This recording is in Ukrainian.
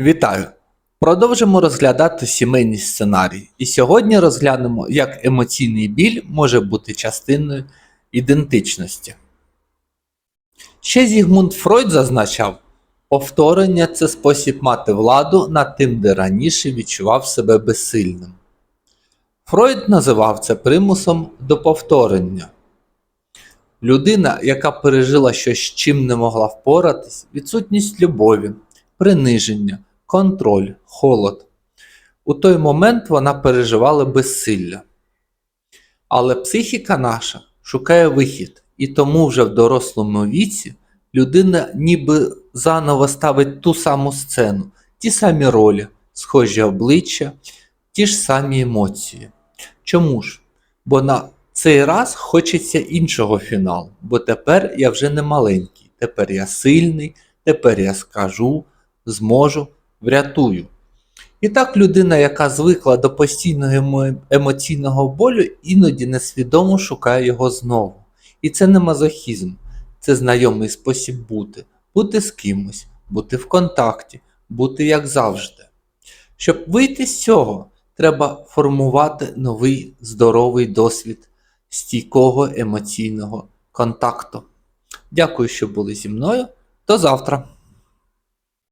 Вітаю! Продовжимо розглядати сімейні сценарії. І сьогодні розглянемо, як емоційний біль може бути частиною ідентичності. Ще Зігмунд Фройд зазначав, повторення це спосіб мати владу над тим, де раніше відчував себе безсильним. Фройд називав це примусом до повторення. Людина, яка пережила щось, з чим не могла впоратись, відсутність любові, приниження, контроль, холод. У той момент вона переживала безсилля. Але психіка наша шукає вихід, і тому вже в дорослому віці людина ніби заново ставить ту саму сцену, ті самі ролі, схожі обличчя, ті ж самі емоції. Чому ж? Бо на цей раз хочеться іншого фіналу, бо тепер я вже не маленький, тепер я сильний, тепер я скажу, зможу, врятую. І так людина, яка звикла до постійного емоційного болю, іноді несвідомо шукає його знову. І це не мазохізм, це знайомий спосіб бути, бути з кимось, бути в контакті, бути як завжди. Щоб вийти з цього, треба формувати новий здоровий досвід стійкого емоційного контакту. Дякую, що були зі мною. До завтра!